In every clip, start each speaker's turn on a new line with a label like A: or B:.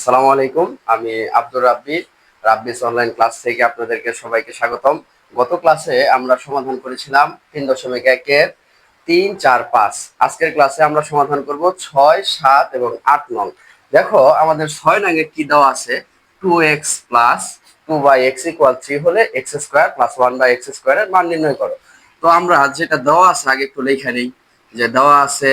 A: আসসালামু আলাইকুম, আমি আব্দুর রাব্বি, রাব্বিস অনলাইন ক্লাস থেকে আপনাদেরকে সবাইকে স্বাগতম। গত ক্লাসে আমরা সমাধান করেছিলাম তিন দশমিক একের তিন, চার, পাঁচ। আজকের ক্লাসে আমরা সমাধান করব ছয়, সাত এবং আট নং। দেখো, আমাদের ছয় নঙে কি দেওয়া আছে? Two x plus two by x equal three হলে x square plus one by x স্কোয়ারের মান নির্ণয় করো। তো আমরা যেটা দেওয়া আছে, আগে একটু লেখা নেই। যে দেওয়া আছে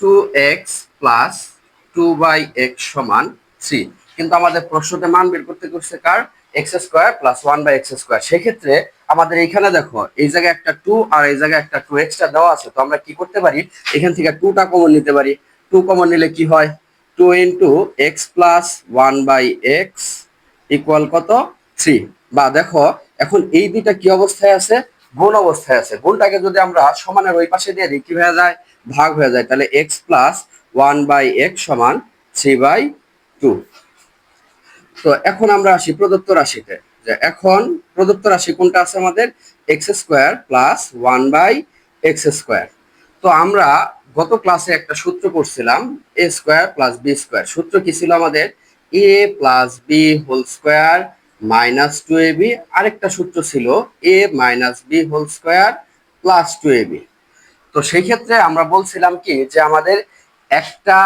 A: two x plus two by x সমান থ্রি কিন্তু আমাদের প্রশ্নতে মান বের করতে করছে কার? X square plus one by x square সেক্ষেত্রে আমাদের এইখানে দেখো, এই জায়গায় একটা টু আর এই জায়গায় একটা টু এক্সটা দেওয়া আছে। তো আমরা কি করতে পারি? এখান থেকে টুটা কমন নিতে পারি। টু কমন নিলে কি হয়? Two into x plus one by x equal কত? থ্রি বা দেখো, এখন এই দুইটা কি অবস্থায় আছে? গুণ অবস্থায় আছে। গুণটাকে যদি আমরা সমানের ওই পাশে দিয়ে দিই কি হয়ে যায় ভাগ হয়ে যায়, তাহলে x plus one by x সমান থ্রি বাই টু তো এখন আমরা আসি প্রদত্ত রাশিতে, যে এখন প্রদত্ত রাশি কোনটা আছে আমাদের? X square plus one by x square তো আমরা গত ক্লাসে একটা সূত্র পড়ছিলাম a square plus b square সূত্র কি ছিল আমাদের? A plus b whole square minus two a b আরেকটা সূত্র ছিল a minus b whole square plus two a b তো সেই ক্ষেত্রে আমরা বলছিলাম কি যে আমাদের একটা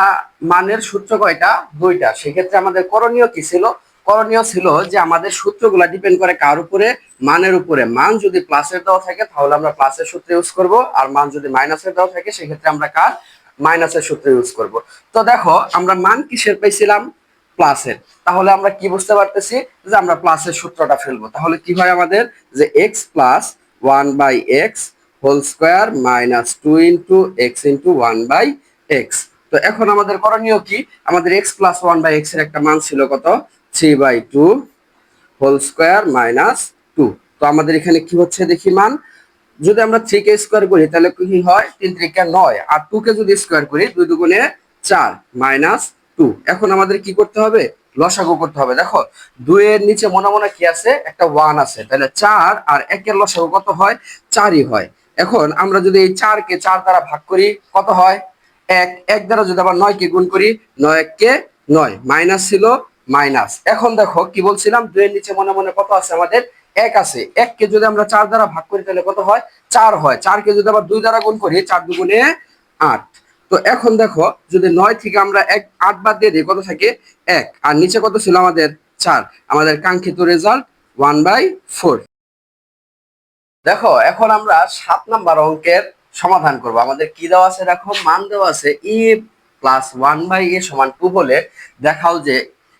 A: মানের সূত্র কয়টা? দুইটা। সেক্ষেত্রে আমাদের করণীয় কি ছিল? করণীয় ছিল যে আমাদের সূত্রগুলো ডিপেন্ড করে কার উপরে? মানের উপরে। মান যদি প্লাসের দেওয়া থাকে, তাহলে আমরা প্লাসের সূত্র ইউজ করব। আর মান যদি মাইনাসের দেওয়া থাকে, সেক্ষেত্রে আমরা কার? মাইনাসের সূত্র ইউজ করব। তো দেখো, আমরা মান কিসের পাইছিলাম? প্লাসের তাহলে আমরা কি বুঝতে পারতেছি? যে আমরা প্লাসের সূত্রটা ফেলব। তাহলে কি হয় আমাদের? যে x plus one by x whole square minus two into x into one by x তো এখন আমাদের করণীয় কি? আমাদের এক্স প্লাস ওয়ান বাই এক্সের একটা মান ছিল কত? Three by two whole square minus two তো আমাদের এখানে কি হচ্ছে দেখি মান? যদি আমরা থ্রি কে স্কোয়ার করি, তাহলে কি হয়? তিন ত্রিকে নয়। আর টু কে যদি স্কোয়ার করি, দুই দুগুণে চার মাইনাস টু এখন আমাদের কি করতে হবে? লসাগু করতে হবে। দেখো, দুইয়ের নিচে মনে মনে কি আছে? একটা ওয়ান আছে। তাহলে চার আর একের লসাগু কত হয়? চারই হয়। এখন আমরা যদি এই চারকে চার দ্বারা ভাগ করি, কত হয়? এক এক দ্বারা যদি আবার নয় কে গুণ করি নয় এককে নয়। মাইনাস ছিল মাইনাস। এখন দেখো, কি বলছিলাম? দুইয়ের নিচে মনে মনে কত আছে আমাদের? এক আছে। এককে যদি আমরা চার দ্বারা ভাগ করি, তাহলে কত হয়? চার হয়। চারকে যদি আবার দুই দ্বারা গুণ করি, চার দুগুণে আট। তো এখন দেখো, যদি নয় থেকে আমরা এক, আট বাদ দিয়ে দিই, কত থাকে? এক। আর নিচে কত ছিল আমাদের? চার। আমাদের কাঙ্ক্ষিত রেজাল্ট ওয়ান বাই ফোর দেখো, এখন আমরা সাত নাম্বার অঙ্কের সমাধান করব। আমাদের কি দেওয়া আছে দেখো? মান দেওয়া আছে e plus one by a সমান টু হলে দেখাও যে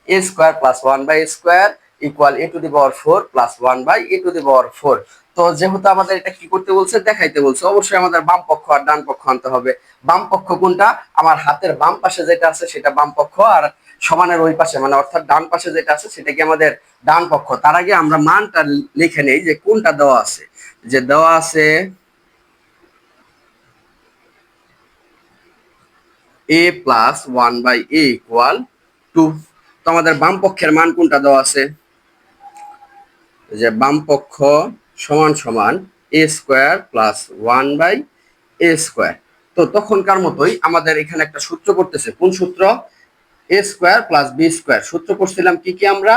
A: a square plus one by square equal a to the power four plus one by a to the power four তো যেহেতু আমাদের এটা কি করতে বলছে? দেখাইতে বলছে। অবশ্যই আমাদের বাম পক্ষ আর ডান পক্ষ আনতে হবে। বাম পক্ষ কোনটা? আমার হাতের বাম পাশে যেটা আছে সেটা বাম পক্ষ। আর সমানের ওই পাশে মানে অর্থাৎ ডান পাশে যেটা আছে, সেটা কি আমাদের ডান পক্ষ? তার আগে আমরা মানটা লিখে নেই যে কোনটা দেওয়া আছে। যে দেওয়া আছে a plus one by a equal two তো আমাদের বাম পক্ষের মান কোনটা দেওয়া আছে? যে বাম পক্ষ সমান সমান a square plus one by a square তো তখনকার মতোই আমাদের এখানে একটা সূত্র করতেছে। কোন সূত্র? A square plus b square সূত্র করছিলাম কি কি আমরা?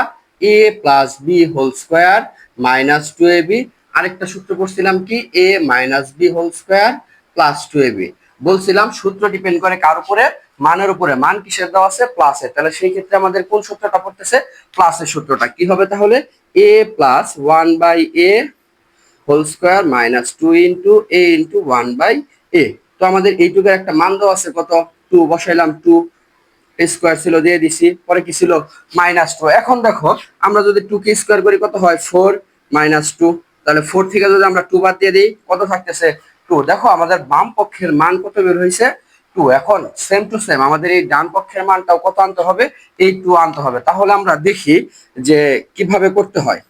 A: A plus b whole square minus two a b আরেকটা সূত্র করছিলাম কি? A minus b whole square plus two a b বলছিলাম সূত্র ডিপেন্ড করে কার উপরে? মানের উপরে। মান কিসের দেওয়া আছে? প্লাসের তাহলে সেই ক্ষেত্রে আমাদের কোন সূত্রটা পড়তেছে? প্লাসের সূত্রটা। কি হবে তাহলে? A plus one by a whole square minus two into a into one by a তো আমাদের এইটুকুর একটা মান দেওয়া আছে। কত? টু বসাইলাম টু স্কোয়ার ছিল, দিয়ে দিছি, পরে কি ছিল? মাইনাস টু এখন দেখো, আমরা যদি টু কে স্কোয়ার করি, কত হয়? ফোর মাইনাস টু তাহলে ফোর থেকে যদি আমরা টু বাদ দিয়ে দিই, কত থাকতেছে? টু দেখো, আমাদের বাম পক্ষের মান কত বের হয়েছে টু এখন সেম টু সেম আমাদের এই ডান পক্ষের মানটাও কত আনতে হবে? এই টু আনতে হবে। তাহলে আমরা দেখি যে কীভাবে করতে হয়।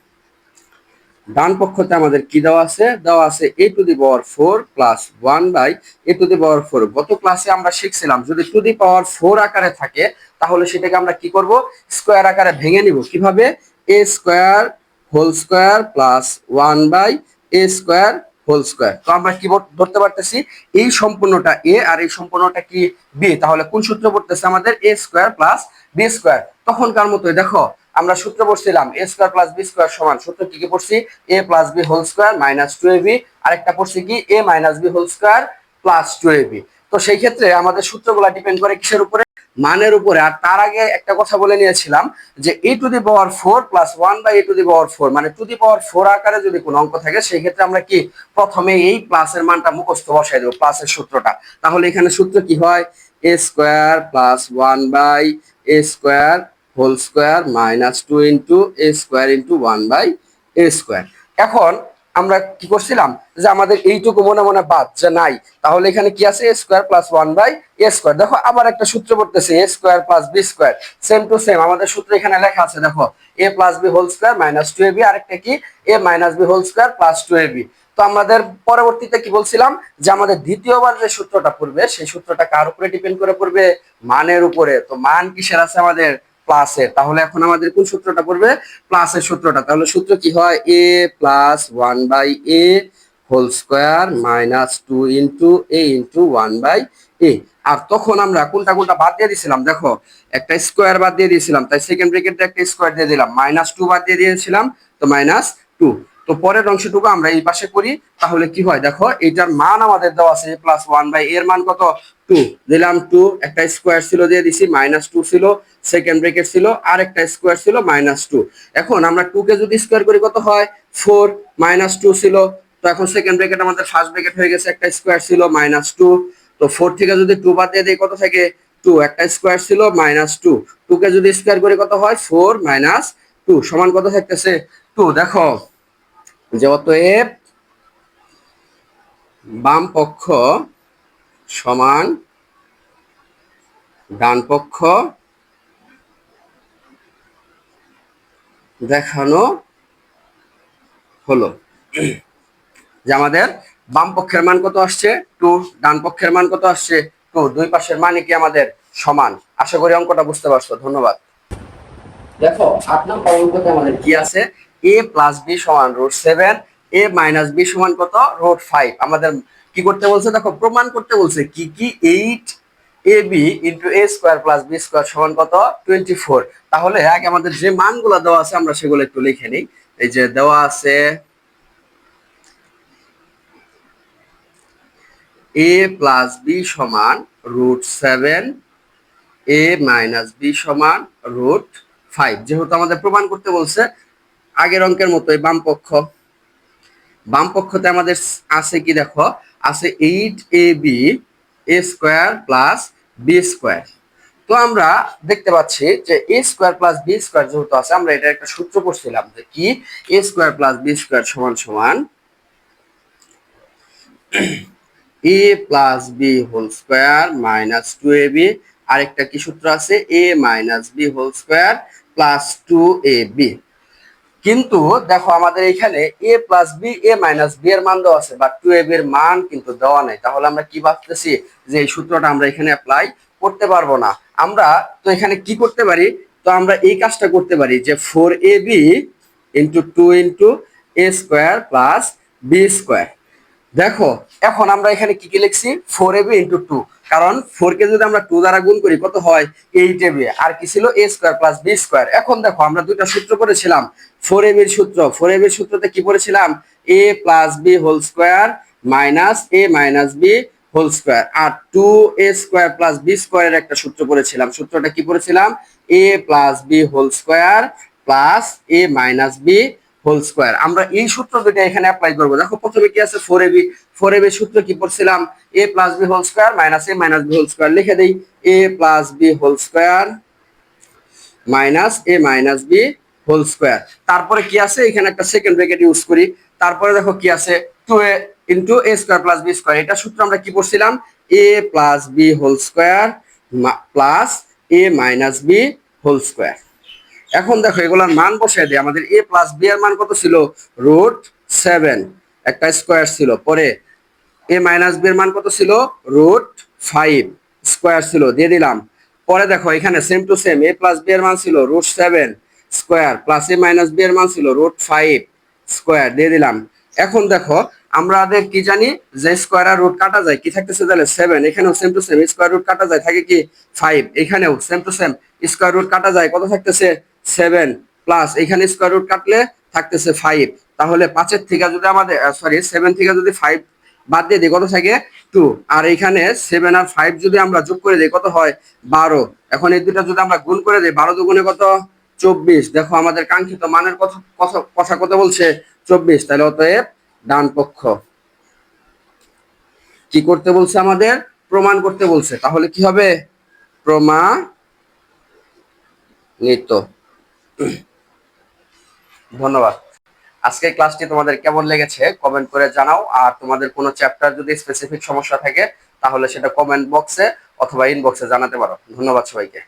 A: ডান পক্ষতে আমাদের কি দেওয়া আছে? দেওয়া আছে a to the power four plus one by a to the power four গত ক্লাসে আমরা শিখছিলাম, যদি টু দি পাওয়ার ফোর আকারে থাকে, তাহলে সেটাকে আমরা কি করব? স্কোয়ার আকারে ভেঙে নিব। কীভাবে? A square whole square plus one by a square whole square তো আমরা কি ধরতে পারতেছি? এই সম্পূর্ণটা এ আর এই সম্পূর্ণটা কি বি তাহলে কোন সূত্র পড়তেছে আমাদের? A square plus b square তখনকার মতোই দেখো আমরা সূত্র পড়ছিলাম a square plus b square সমান সূত্র কি কি পড়ছি? A plus b whole square minus two a b আরেকটা পড়ছি কি? A minus b whole square plus two a b তো সেই ক্ষেত্রে আমাদের সূত্রগুলো ডিপেন্ড করে কিসের উপরে? মানের উপরে। আর তার আগে একটা কথা বলে নিয়েছিলাম যে a to the power four plus one by a to the power four মানে টু দি পাওয়ার ফোর আকারে যদি কোনো অঙ্ক থাকে, সেই ক্ষেত্রে আমরা কি প্রথমে এই প্লাসের মানটা মুখস্থ বসাই দেবো প্লাসের সূত্রটা। তাহলে এখানে সূত্র কি হয়? A square plus one by a square whole square minus two into a square into one by a square. এখন আমরা কি করছিলাম? যে আমাদের এইটুকু মনে মনে বাদ যে নাই, তাহলে এখানে কি আছে? A square plus one by a square. দেখো, আবার একটা সূত্র পড়তেছে, a square plus b square. Same to same আমাদের সূত্র এখানে লেখা আছে, দেখো, a plus b whole square minus two a b আরেকটা কি? A minus b whole square plus two a b তো আমাদের পরবর্তীতে কি বলছিলাম? যে আমাদের দ্বিতীয়বার যে সূত্রটা পড়বে, সেই সূত্রটা কার উপরে ডিপেন্ড করে পড়বে? মানের উপরে। তো মান কিসের আছে আমাদের? প্লাসের তাহলে এখন আমাদের কোন সূত্রটা পড়বে? প্লাসের সূত্রটা। তাহলে সূত্র কি হয়? A plus one by a whole square minus two into a into one by a আর তখন আমরা কোনটা কোনটা বাদ দিয়ে দিয়েছিলাম? দেখো, একটা স্কোয়ার বাদ দিয়ে দিয়েছিলাম। তাই সেকেন্ড ব্রেকেটে একটা স্কোয়ার দিয়ে দিলাম। মাইনাস টু বাদ দিয়ে দিয়েছিলাম। তো মাইনাস টু তো পরের অংশটুকু আমরা এই পাশে করি, তাহলে কি হয়? দেখো, এটার মান আমাদের দেওয়া আছে প্লাস ওয়ান বাই এর মান কত? টু দিলাম টু একটা স্কোয়ার ছিল দিয়ে দিছি মাইনাস টু ছিল সেকেন্ড ব্রেকেট ছিল আর একটা স্কোয়ার ছিল মাইনাস টু এখন আমরা টু কে যদি স্কোয়ার করি, কত হয়? ফোর মাইনাস টু ছিল। তো এখন সেকেন্ড ব্রেকেট আমাদের ফার্স্ট ব্রেকেট হয়ে গেছে, একটা স্কোয়ার ছিল মাইনাস টু তো ফোর থেকে যদি টু বাদ দিয়ে দিই, কত থাকে? টু একটা স্কোয়ার ছিল মাইনাস টু টু কে যদি স্কোয়ার করি, কত হয়? ফোর মাইনাস টু সমান কত থাকতেছে? টু দেখো যে অতএব বাম পক্ষ সমান ডান পক্ষ দেখানো হলো। যে আমাদের বাম পক্ষের মান কত আসছে? টু। ডান পক্ষের মান কত আসছে? টু। দুই পাশের মানে কি আমাদের সমান? আশা করি অঙ্কটা বুঝতে পারছ। ধন্যবাদ। দেখো, আট নম্বর অঙ্কতে আমাদের কি আছে? এ প্লাস বি সমান root seven a minus b সমান কত? রুট ফাইভ আমাদের কি করতে বলছে? দেখো, প্রমাণ করতে বলছে কি কি? Eight a b into a square plus b square সমান কত? টোয়েন্টি ফোর তাহলে আগে আমাদের যে মানগুলো দেওয়া আছে, আমরা সেগুলো একটু লিখে নিই। এই যে দেওয়া আছে এ প্লাস বি সমান root seven a minus b সমান রুট ফাইভ যেহেতু আমাদের প্রমাণ করতে বলছে আগের অঙ্কের মতোই বাম পক্ষ। বাম পক্ষতে আমাদের আছে কি দেখো? আছে eight a b a square plus b square তো আমরা দেখতে পাচ্ছি যে a square plus b square যেহেতু আছে, আমরা এটা একটা সূত্র পড়ছিলাম যে কি? A square plus b square সমান সমান a plus b whole square minus two a b আরেকটা কি সূত্র আছে? A minus b whole square plus two a b কিন্তু দেখো আমাদের এখানে a plus b a minus b এর মান দেওয়া আছে বা টু এ এর মান কিন্তু দেওয়া নাই। তাহলে আমরা কি ভাবতেছি যে এই সূত্রটা আমরা এখানে অ্যাপ্লাই করতে পারব না? আমরা তো এখানে কি করতে পারি? তো আমরা এই কাজটা করতে পারি যে four a b into two into a square plus b square দেখো, এখন আমরা এখানে কি কি লিখছি? Four a b into two কারণ ফোর কে যদি আমরা টু দ্বারা গুণ করি, কত হয়? এইট এ বি আর কি ছিল? A square plus b square এখন দেখো, আমরা দুইটা সূত্র করেছিলাম। ফোর এ বির সূত্র। ফোর এ বির সূত্রতে কি পড়েছিলাম? A plus b whole square minus a minus b whole square R two a square plus b স্কোয়ারের একটা সূত্র পড়েছিলাম। সূত্রটা কি পড়েছিলাম? A plus b whole square plus a minus b whole square আমরা এই সূত্র দুটো এখানে অ্যাপ্লাই করব। দেখো, প্রথমে কি আছে? ফোর এবি ফোর এবি সূত্র কি পড়ছিলাম? A plus b whole square minus a minus b whole square লিখে দেই। A plus b whole square minus a minus b whole square তারপরে কি আছে? এখানে একটা সেকেন্ড ব্র্যাকেট ইউজ করি। তারপরে দেখো কি আছে? Two a into a square plus b square এটা সূত্র আমরা কি পড়ছিলাম? A plus b whole square plus a minus b whole square এখন দেখো, এগুলোর মান বসাই দিই। আমাদের এ প্লাস বি এর মান কত ছিল? রুট সেভেন একটা স্কোয়ার ছিল। পরে এ মাইনাস বি এর মান কত ছিল? রুট ফাইভ স্কোয়ার ছিল। দিয়ে দিলাম। পরে দেখো, এখানে same to same a plus b এর মান ছিল root seven square plus a minus b এর মান ছিল রুট ফাইভ স্কোয়ার দিয়ে দিলাম। এখন দেখো আমাদের কি জানি, যে স্কোয়ার আর রুট কাটা যায়, কি থাকতেছে তাহলে সেভেন এখানেও same to same square root কাটা যায়, থাকে কি ফাইভ এখানেও same to same square root কাটা যায়, কত থাকতেছে সেভেন প্লাস এখানে স্কোয়ার রুট কাটলে থাকতেছে ফাইভ তাহলে পাঁচের থেকে যদি আমাদের সরি সেভেন থেকে যদি ফাইভ বাদ দিয়ে দিই, কত থাকে টু আর এখানে সেভেন আর ফাইভ যদি আমরা যোগ করে দিই, কত হয় বারো, এখন এই দুটা যদি আমরা গুণ করে দিই, বারো দুগুণে কত? চব্বিশ। দেখো আমাদের কাঙ্ক্ষিত মানের কথা কথা কথা বলছে? চব্বিশ। তাহলে অতএব ডান পক্ষ। কি করতে বলছে আমাদের? প্রমাণ করতে বলছে। তাহলে কি হবে? প্রমাণিত। ধন্যবাদ। আজকের ক্লাসটি তোমাদের কেমন লেগেছে কমেন্ট করে জানাও। আর তোমাদের কোনো চ্যাপ্টার যদি স্পেসিফিক সমস্যা থাকে, তাহলে সেটা কমেন্ট বক্সে অথবা ইনবক্সে জানাতে পারো। ধন্যবাদ সবাইকে।